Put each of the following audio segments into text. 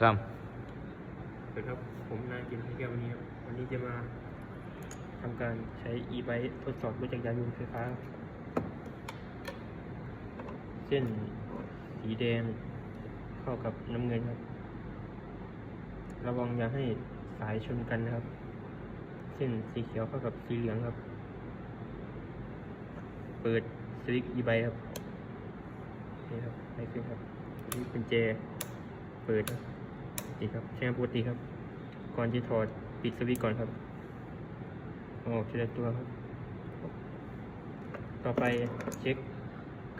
ซ้สวัสดีครับ ผมนายกินให้แก้ววันนี้ครับวันนี้จะมาทำการใช้ e-bike ทดสอบรถจักรยานยนต์ไฟฟ้า เส้นสีแดงเข้ากับน้ำเงินครับ ระวังอย่าให้สายชนกันนะครับ เส้นสีเขียวเข้ากับสีเหลืองครับ เปิดสวิตช์ e-bike ครับนี่ครับให้ขึ้นครับนี่กุญแจเปิดครับ ติครับใช้งานปกติครับ ก่อนจะถอดปิดสวิตช์ก่อนครับออกทีละตัวครับ ต่อไปเช็ค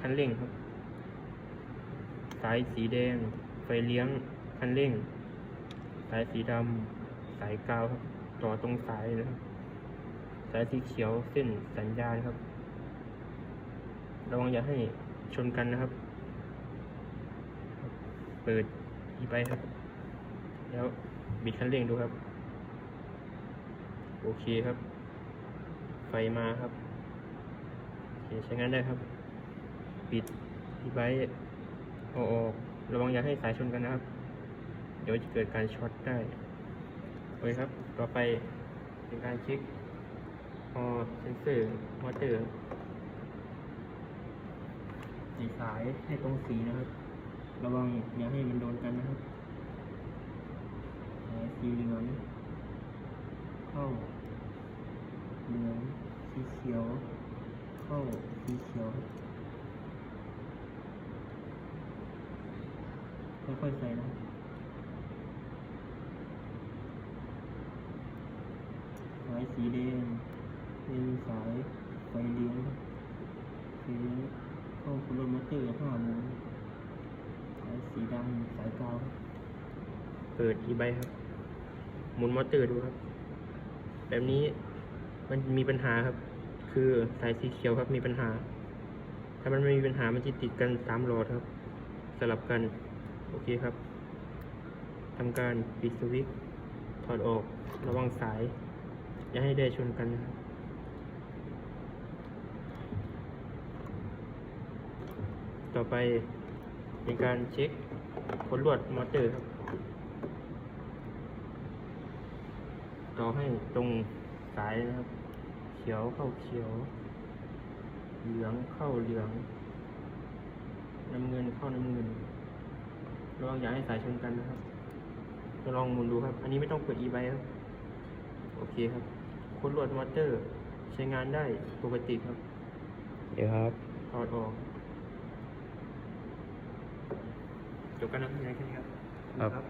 คันเร่งครับ สายสีแดง ไฟเลี้ยงคันเร่ง สายสีดำสายกาวครับต่อตรงสายนะครับสายสีเขียวเส้นสัญญาณครับระวังอย่าให้ชนกันนะครับ เปิดอีไปครับ แล้วบิดคันเร่งดูครับ โอเคครับ ไฟมาครับโอเคใช้งานได้ครับ ปิดอีไบเอาออกระวังอย่าให้สายชนกันนะครับ เดี๋ยวจะเกิดการช็อตได้โอเคครับ ต่อไปเป็นการเช็คออเซนเซอร์มอเตอร์สีสายให้ตรงสีนะครับ ระวังอย่าให้มันโดนกันนะครับ สีเหลืองเข้าเหลืองสีเขียวเข้าสีเขียวค่อยๆใส่นะครับสายสีแดงเป็นสายไฟเลี้ยงไฟเลี้ยงเข้าคุณรถมอเตอร์ห้าโมงสายสีดำสายกาวเปิดอีไบครับ หมุนมอเตอร์ดูครับ แบบนี้มันมีปัญหาครับ คือสายสีเขียวครับมีปัญหา ถ้ามันไม่มีปัญหามันจะติดกันสามหลอดครับ สลับกัน โอเคครับทำการปิดสวิตช์ถอดออกระวังสาย อย่าให้ได้ชนกันนะครับต่อไปเป็นการเช็คผลลวดมอเตอร์ครับ ต่อให้ตรงสายนะครับ เขียวเข้าเขียว เหลืองเข้าเหลือง น้ำเงินเข้าน้ำเงินระวังอย่าให้สายชนกันนะครับจะลองหมุนดูครับ อันนี้ไม่ต้องเปิด e-bike ครับ โอเคครับคนลวดมอเตอร์ ใช้งานได้ปกติครับำเดี๋ยวครับถอดออกจบกันนะพี่นายแค่นี้ครับ ครับ